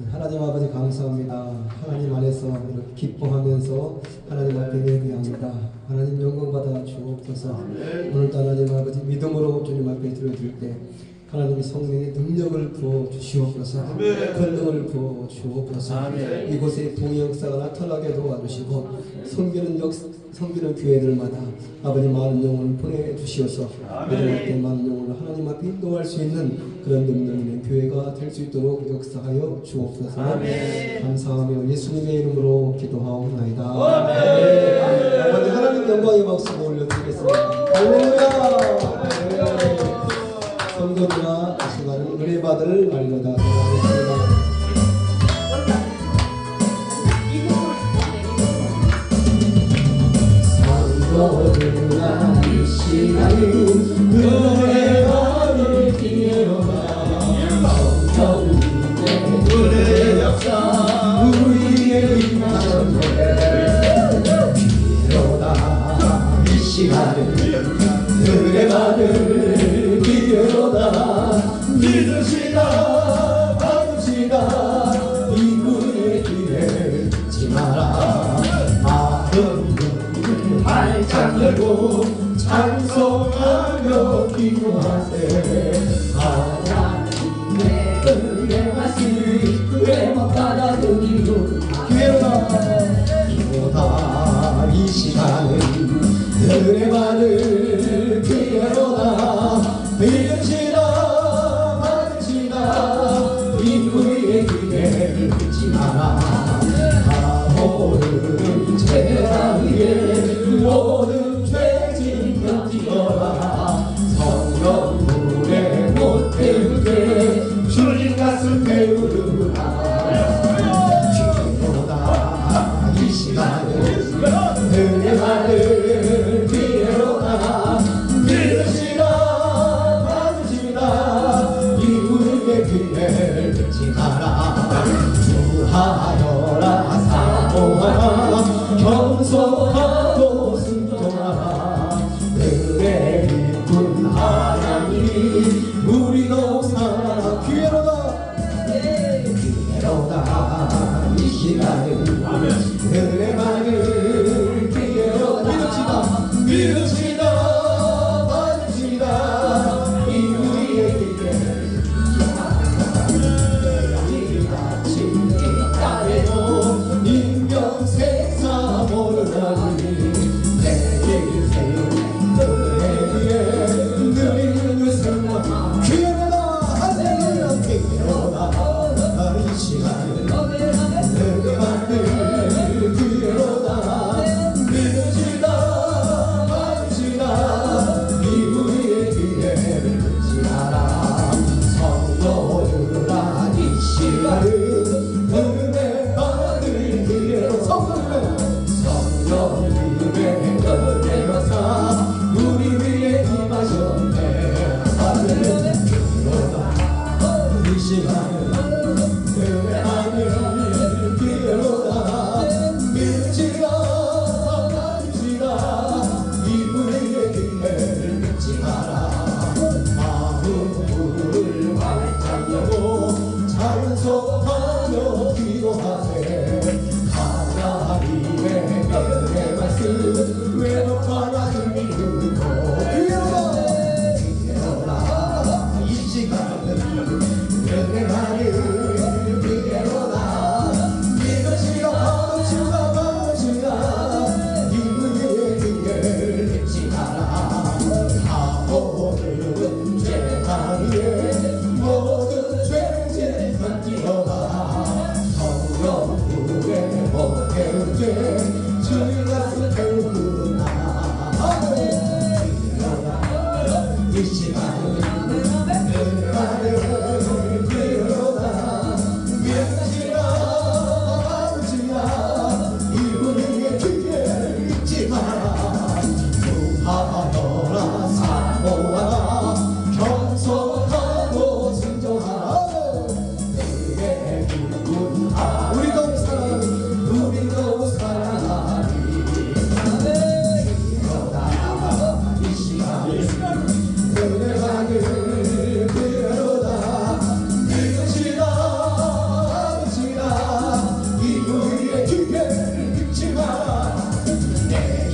네, 하나님 아버지 감사합니다. 하나님 안에서 이렇게 기뻐하면서 하나님 앞에 예배합니다. 하나님 영광 받아 주옵소서. 오늘도 하나님 아버지 믿음으로 주님 앞에 드려드릴 때 하나님의 성령의 능력을 부어 주시옵소서 권능을 부어 주옵소서 이곳에 동역사가 나타나게 도와주시고 성기는 역 성기는 교회들마다 아버지 많은 영혼을 보내 주시옵소서 아멘. 많은 영혼을 하나님 앞에 인도할 수 있는 그런 능력 교회가 될 수 있도록 역사하여 주옵소서. 아멘. 감사하며 예수님의 이름으로 기도하옵나이다. 아멘. 네, 하나님 영광의 박수 올려드리겠습니다. 할렐루야. 네. 성도들아 시간은 은혜 받을 날마다 El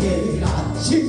也依然。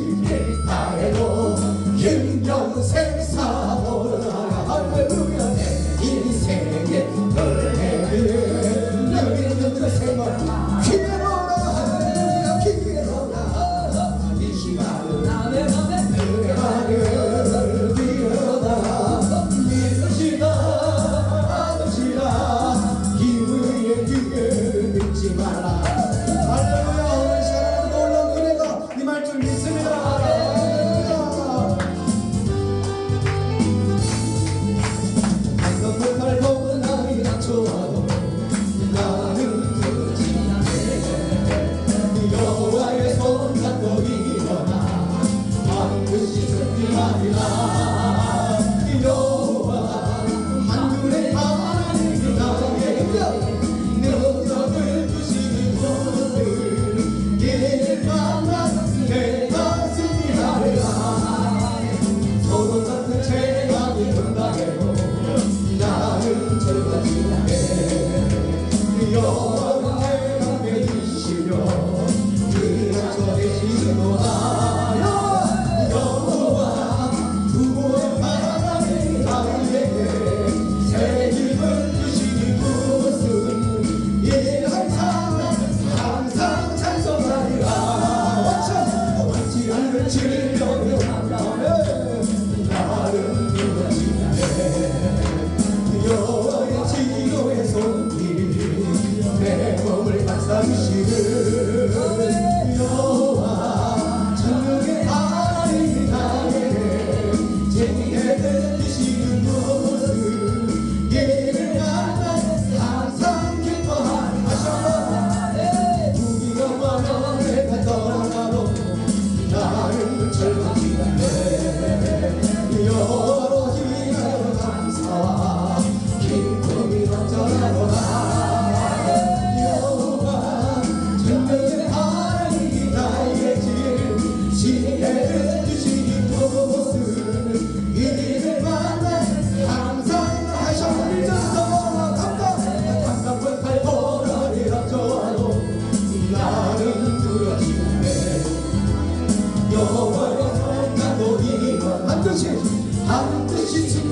이만 반드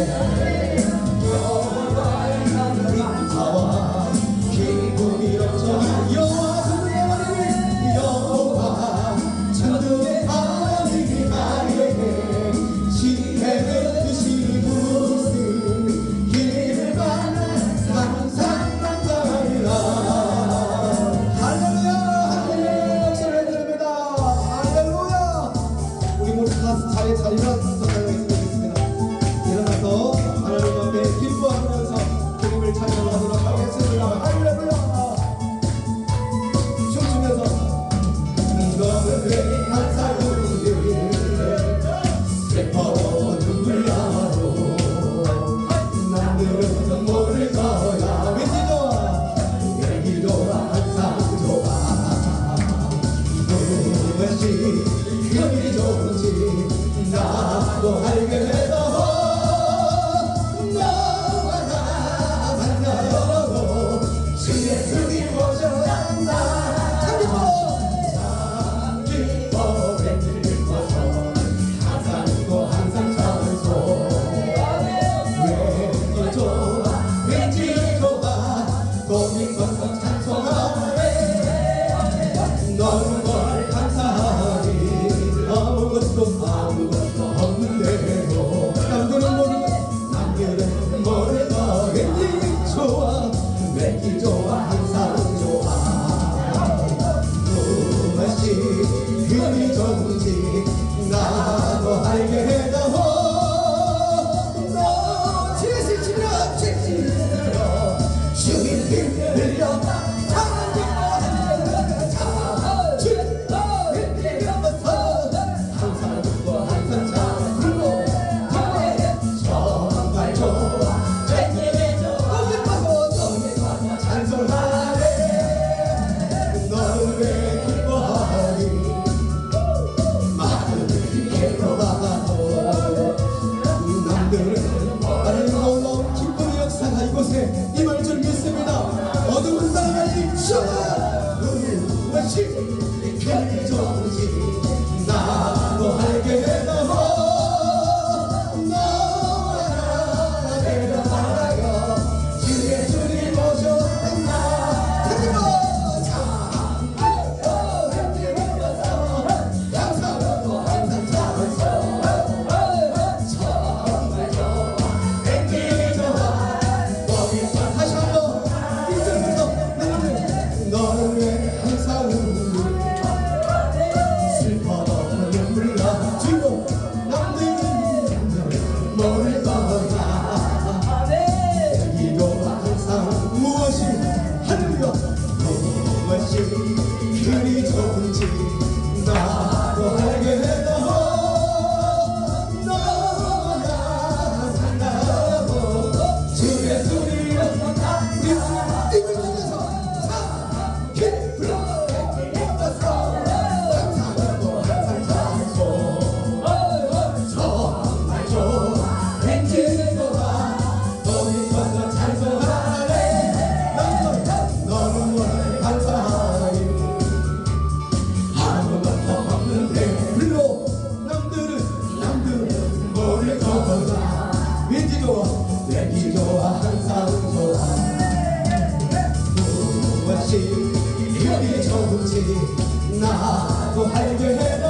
Yeah. 건지 여기 좋은지 나도 알게 해봐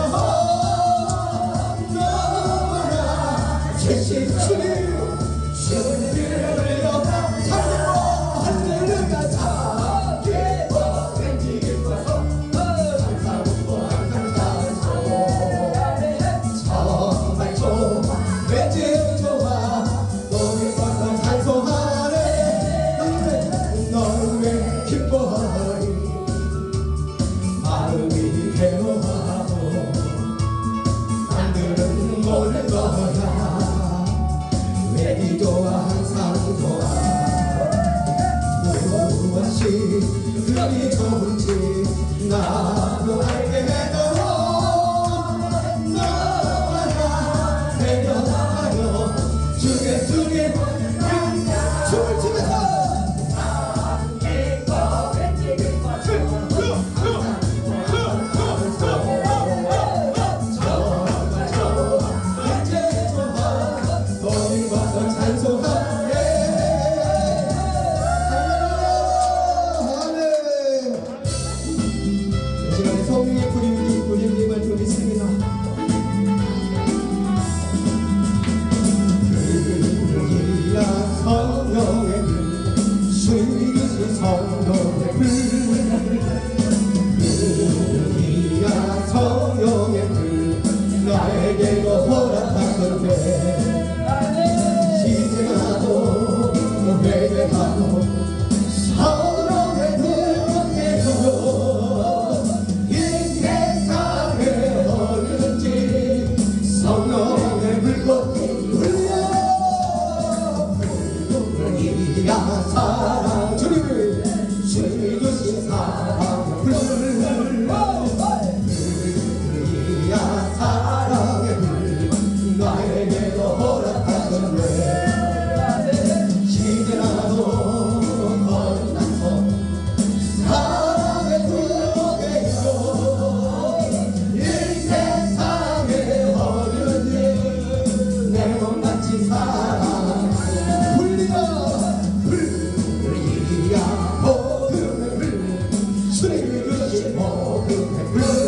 Christmas morning.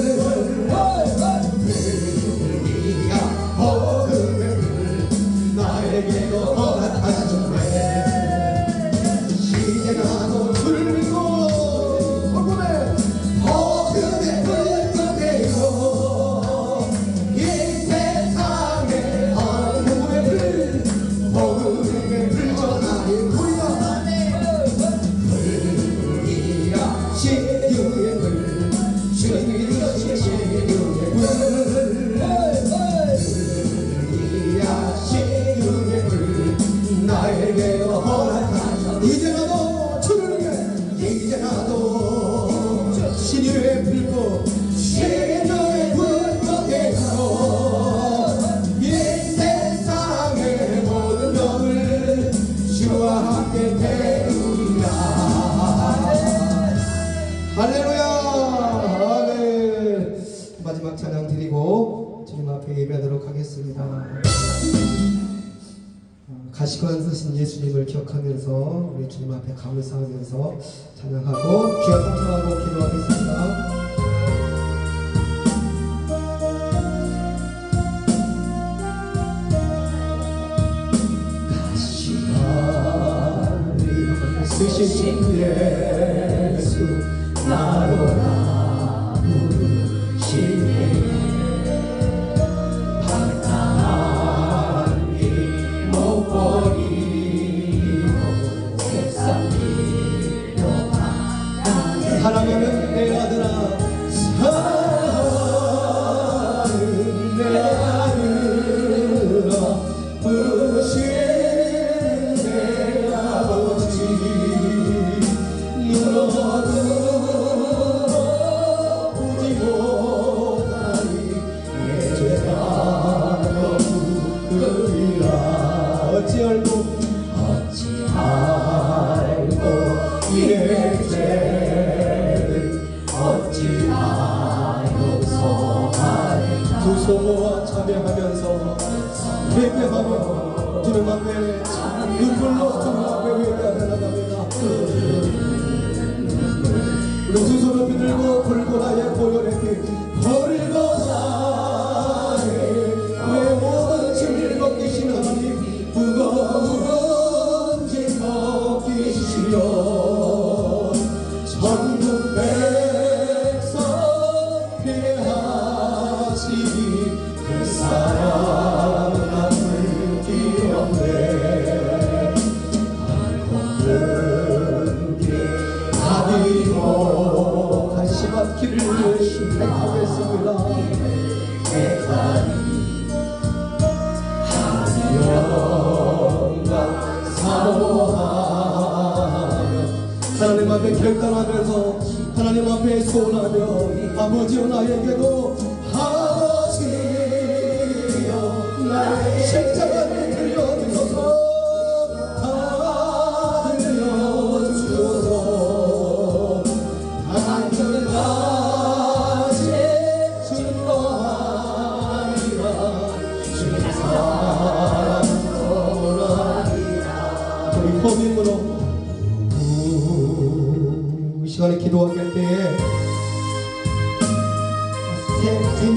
주님 앞에 감사하면서 찬양하고 귀한 감사하고 기도하겠습니다 앞에 결단하면서 하나님 앞에 소원하며 아버지여 나에게도 아버지여 십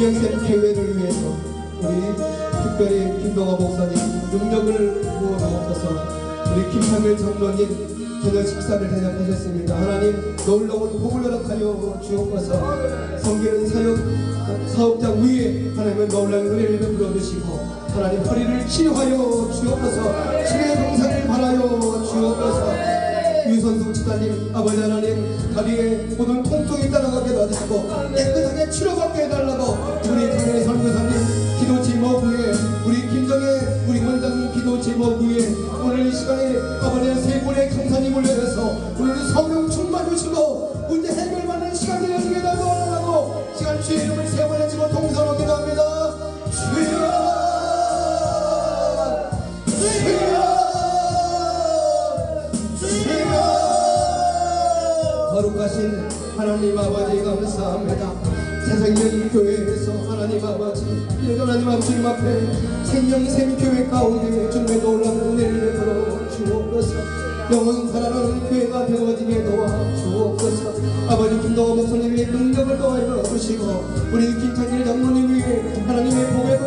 생- 생명샘 교회를 위해서 우리 특별히 김동아 목사님 능력을 부어주셔서 우리 김상일 장로님 저녁 식사를 대접하셨습니다. 하나님 놀라운 복을 허락하여 주옵소서. 성기는 사역 사업장 위에 하나님은 놀라운 은혜를 불어주시고 하나님 허리를 치유하여 주옵소서. 치료의 병사를 바라여 주옵소서 유선수 지사님 아버지 하나님 다리에 모든 통증이 따라가게 놔주시고 깨끗하게 치료받게 해달라고 우리 강의 선교사님 기도 제목위에 우리 김정혜 우리 원장님 기도 제목위에 오늘 이 시간에 아버지의 세 분의 강사님을 위해서 오늘 성령 하나님 아버지 감사합니다. 세상적 교회에서 하나님 아버지 하나님 아버지 앞에 생명샘 교회 가운데 주님의 놀라운 은혜를 베풀어 주옵소서. 영원 살아가는 교회가 되어지게 도와 주옵소서. 아버지 김동호 목사님의 능력을 더하여 주시고 우리 김창길 장로님 위해 하나님의 복